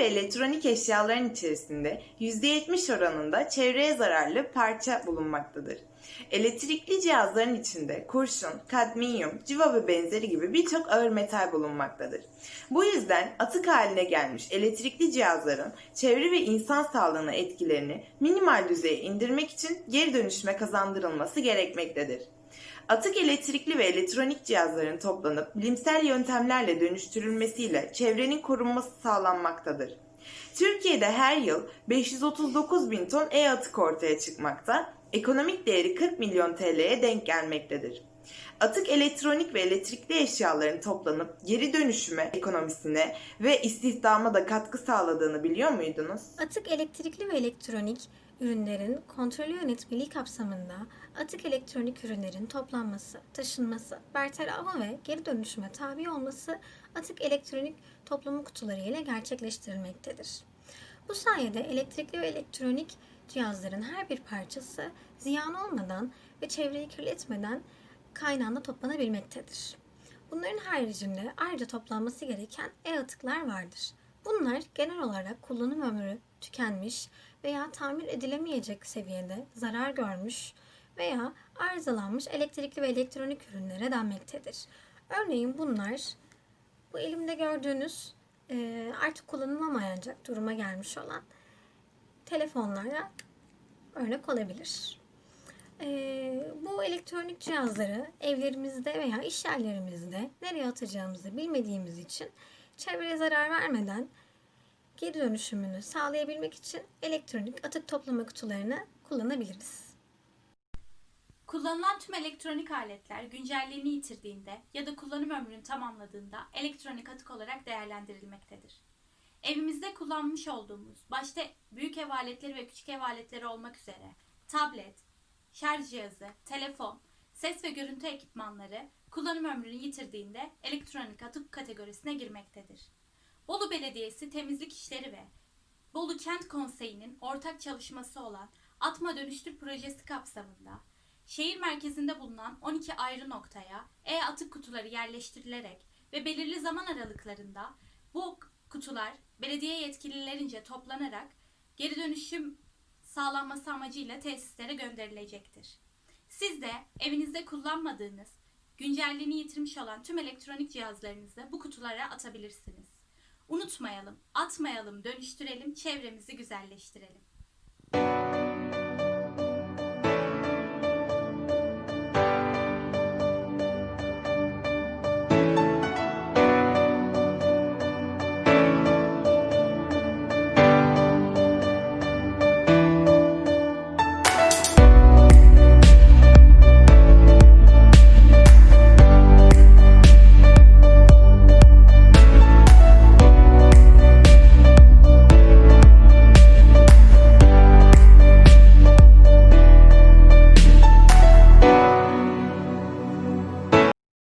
ve elektronik eşyaların içerisinde %70 oranında çevreye zararlı parça bulunmaktadır. Elektrikli cihazların içinde kurşun, kadmiyum, civa ve benzeri gibi birçok ağır metal bulunmaktadır. Bu yüzden atık haline gelmiş elektrikli cihazların çevre ve insan sağlığına etkilerini minimal düzeye indirmek için geri dönüşüme kazandırılması gerekmektedir. Atık elektrikli ve elektronik cihazların toplanıp bilimsel yöntemlerle dönüştürülmesiyle çevrenin korunması sağlanmaktadır. Türkiye'de her yıl 539 bin ton e-atık ortaya çıkmakta, ekonomik değeri 40 milyon TL'ye denk gelmektedir. Atık elektronik ve elektrikli eşyaların toplanıp geri dönüşüme ekonomisine ve istihdama da katkı sağladığını biliyor muydunuz? Atık elektrikli ve elektronik ürünlerin kontrolü yönetmeliği kapsamında atık elektronik ürünlerin toplanması, taşınması, bertarafı ve geri dönüşüme tabi olması atık elektronik toplama kutuları ile gerçekleştirilmektedir. Bu sayede elektrikli ve elektronik cihazların her bir parçası ziyan olmadan ve çevreyi kirletmeden kaynağında toplanabilmektedir. Bunların haricinde ayrıca toplanması gereken e-atıklar vardır. Bunlar genel olarak kullanım ömrü tükenmiş veya tamir edilemeyecek seviyede zarar görmüş veya arızalanmış elektrikli ve elektronik ürünlere denmektedir. Örneğin bunlar bu elimde gördüğünüz eee, artık kullanılamayacak duruma gelmiş olan telefonlara örnek olabilir. Eee, bu elektronik cihazları evlerimizde veya iş yerlerimizde nereye atacağımızı bilmediğimiz için çevreye zarar vermeden geri dönüşümünü sağlayabilmek için elektronik atık toplama kutularını kullanabiliriz. Kullanılan tüm elektronik aletler güncelliğini yitirdiğinde ya da kullanım ömrünü tamamladığında elektronik atık olarak değerlendirilmektedir. Evimizde kullanmış olduğumuz, başta büyük ev aletleri ve küçük ev aletleri olmak üzere tablet, şarj cihazı, telefon, ses ve görüntü ekipmanları kullanım ömrünü yitirdiğinde elektronik atık kategorisine girmektedir. Bolu Belediyesi Temizlik İşleri ve Bolu Kent Konseyi'nin ortak çalışması olan Atma Dönüştür projesi kapsamında şehir merkezinde bulunan 12 ayrı noktaya e-atık kutuları yerleştirilerek ve belirli zaman aralıklarında bu kutular belediye yetkililerince toplanarak geri dönüşüm sağlanması amacıyla tesislere gönderilecektir. Siz de evinizde kullanmadığınız, güncelliğini yitirmiş olan tüm elektronik cihazlarınızı bu kutulara atabilirsiniz. Unutmayalım, atmayalım, dönüştürelim, çevremizi güzelleştirelim.